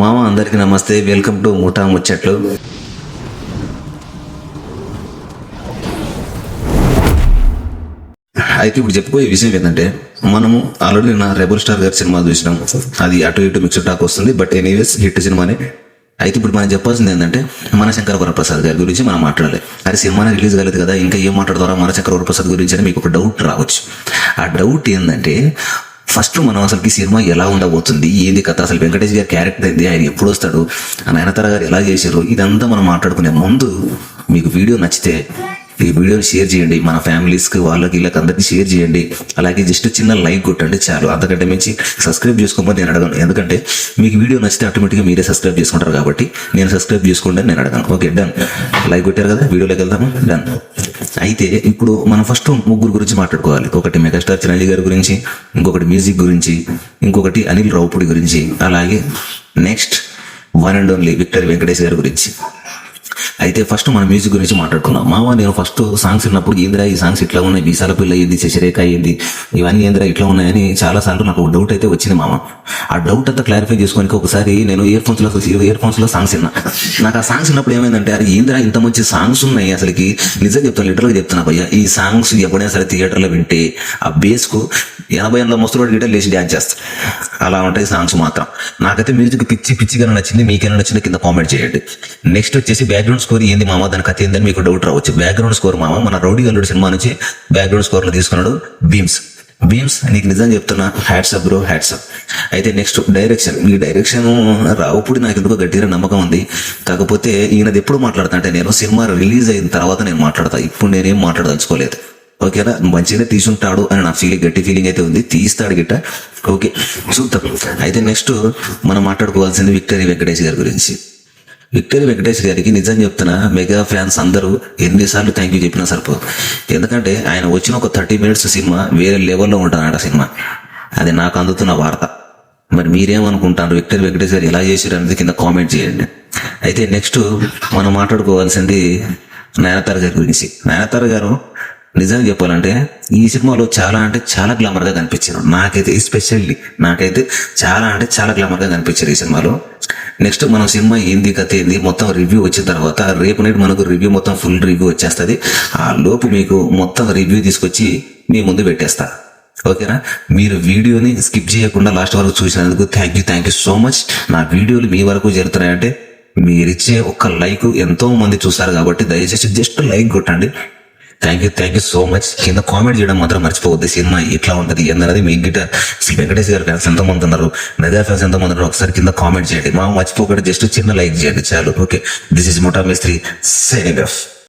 మామ అందరికీ నమస్తే వెల్కమ్ టు ముఠా ముచ్చట్లు. అయితే ఇప్పుడు చెప్పుకోయే విషయం ఏంటంటే మనము ఆల్రెడీ నా రెబుల్ స్టార్ గారి సినిమా చూసినాము అది అటు ఇటు మిక్స్డ్ టాక్ వస్తుంది బట్ ఎనీవేస్ హిట్ సినిమానే. అయితే ఇప్పుడు మనం చెప్పాల్సింది ఏంటంటే మన శంకర వరప్రసాద్ గారి గురించి మనం మాట్లాడాలి. అది సినిమానే రిలీజ్ కాలేదు కదా ఇంకా ఏం మాట్లాడతారా మన శంకర వరప్రసాద్ గురించి అని మీకు ఒక డౌట్ రావచ్చు. ఆ డౌట్ ఏంటంటే ఫస్ట్ మనం అసలుకి సినిమా ఎలా ఉండబోతుంది? ఏంది కథ? అసలు వెంకటేష్ గారి క్యారెక్టర్ ఏంది? ఆయన ఎప్పుడు వస్తాడు? నయనతార గారు ఎలా చేశారు? ఇదంతా మనం మాట్లాడుకునే ముందు మీకు వీడియో నచ్చితే ఈ వీడియోని షేర్ చేయండి. మన ఫ్యామిలీస్కి వాళ్ళకి వీళ్ళకి అందరికీ షేర్ చేయండి. అలాగే జస్ట్ చిన్న లైక్ కొట్టండి చాలు. అంతకంటే మించి సబ్స్క్రైబ్ చేసుకోమని నేను అడగను. ఎందుకంటే మీకు వీడియో నచ్చితే ఆటోమేటిక్గా మీరే సబ్స్క్రైబ్ చేసుకుంటారు కాబట్టి నేను సబ్స్క్రైబ్ చేసుకోండి నేను అడగను. Okay done. లైక్ కొట్టారు కదా? వీడియోలోకి వెళ్దాము? డన్. అయితే ఇప్పుడు మనం ఫస్ట్ ముగ్గురు గురించి మాట్లాడుకోవాలి. ఒకటి మెగాస్టార్ చిరంజీవి గారి గురించి ఇంకొకటి మ్యూజిక్ గురించి ఇంకొకటి అనిల్ రౌపుడి గురించి అలాగే next one and only victory Venkatesh గారి గురించి. అయితే ఫస్ట్ మన మ్యూజిక్ గురించి మాట్లాడుకున్నాం మామ నేను ఫస్ట్ సాంగ్స్ విన్నప్పుడు ఏందిరా ఈ సాంగ్స్ ఇట్లా ఉన్నాయి? బీసాల పిల్ల ఏంది? శశిరేఖ ఏంది? ఇవన్నీ ఏందిరా ఇట్లా ఉన్నాయని చాలా సార్లు నాకు డౌట్ అయితే వచ్చింది మామ ఆ డౌట్ అంతా క్లారిఫై చేసుకోనికి ఒకసారి నేను ఇయర్ ఫోన్స్లో ఇయర్ ఫోన్స్లో సాంగ్స్ విన్నా. నాకు ఆ సాంగ్స్ విన్నప్పుడు ఏమైందంటే అది ఏందిరా ఇంత మంచి సాంగ్స్ ఉన్నాయి అసలుకి? నిజం చెప్తాను లిటరల్ చెప్తున్నా భయ్య ఈ సాంగ్స్ ఎప్పుడైనా సరే థియేటర్లో వింటే ఆ బేస్కు ఎనభై ఎనిమిది ముసలి గిట్ట లేచి డ్యాన్స్ చేస్తారు అలా ఉంటాయి సాంగ్స్ మాత్రం. నాకైతే మ్యూజిక్ పిచ్చి పిచ్చిగా నచ్చింది మీకైనా నచ్చింది కింద కామెంట్ చేయండి. నెక్స్ట్ వచ్చేసి బ్యాక్గ్రౌండ్ స్కోర్ ఏంది మామ? దాని కథ ఏందని మీకు డౌట్ రావచ్చు. బ్యాక్గ్రౌండ్ స్కోర్ మామ మన రౌడీ అల్లుడు సినిమా నుంచి బ్యాక్గ్రౌండ్ స్కోర్లో తీసుకున్నాడు బీమ్స్ బీమ్స్ నీకు నిజం చెప్తున్నా hats off bro hats off అయితే నెక్స్ట్ డైరెక్షన్ ఈ డైరెక్షన్ రావుప్పుడు నాకు ఎందుకో గట్టిగా నమ్మకం ఉంది. కాకపోతే ఈయనది ఎప్పుడు మాట్లాడతా అంటే నేను సినిమా రిలీజ్ అయిన తర్వాత నేను మాట్లాడతా. ఇప్పుడు నేనేం మాట్లాడదలుచుకోలేదు. ఓకేనా? మంచిగా తీసుంటాడు అని నా ఫీలింగ్ గట్టి ఫీలింగ్ అయితే ఉంది. తీస్తాడు గిట్ట. ఓకే చూద్దాం. అయితే నెక్స్ట్ మనం మాట్లాడుకోవాల్సింది విక్టరీ వెంకటేష్ గారి గురించి. విక్టరీ వెంకటేష్ గారికి నిజం చెప్తున్నా మెగా ఫ్యాన్స్ అందరూ ఎన్నిసార్లు థ్యాంక్ యూ చెప్పినా సరిపో ఎందుకంటే ఆయన వచ్చిన ఒక థర్టీ మినిట్స్ సినిమా వేరే లెవెల్లో ఉంటాడు సినిమా. అది నాకు అందుతున్న వార్త. మరి మీరేమనుకుంటారు? విక్టరీ వెంకటేష్ గారు ఎలా చేశారు అనేది కింద కామెంట్ చేయండి. అయితే నెక్స్ట్ మనం మాట్లాడుకోవాల్సింది నయనతార గారి గురించి. నయనతార గారు నిజంగా చెప్పాలంటే ఈ సినిమాలో చాలా అంటే చాలా గ్లామర్గా కనిపించారు నాకైతే ఎస్పెషల్లీ నాకైతే చాలా అంటే చాలా గ్లామర్గా కనిపించారు ఈ సినిమాలో. నెక్స్ట్ మనం సినిమా ఏంది కథ ఏంది మొత్తం రివ్యూ వచ్చిన తర్వాత రేపు నైట్ మనకు రివ్యూ మొత్తం ఫుల్ రివ్యూ వచ్చేస్తుంది. ఆ లోపు మీకు మొత్తం రివ్యూ తీసుకొచ్చి మీ ముందు పెట్టేస్తా. ఓకేనా? మీరు వీడియోని స్కిప్ చేయకుండా లాస్ట్ వరకు చూసినందుకు thank you thank you so much నా వీడియోలు మీ వరకు చేరుతున్నాయంటే మీరిచ్చే ఒక్క లైక్ ఎంతో మంది చూస్తారు కాబట్టి దయచేసి జస్ట్ లైక్ కొట్టండి. Thank you thank you so much కింద కామెంట్ చేయడం మాత్రం మర్చిపోవద్దు. సినిమా ఎట్లా ఉంటది ఏందన్నది మీ గిట్ట వెంకటేష్ గారు ఫ్యాన్స్ ఎంతమంది ఉన్నారు. మెగా ఫ్యాన్స్ ఎంత మంది ఉన్నారు. ఒకసారి కింద కామెంట్ చేయండి. మా మర్చిపోకుండా జస్ట్ చిన్న లైక్ చేయండి. చాలు. Okay this is Mota Mistri signing off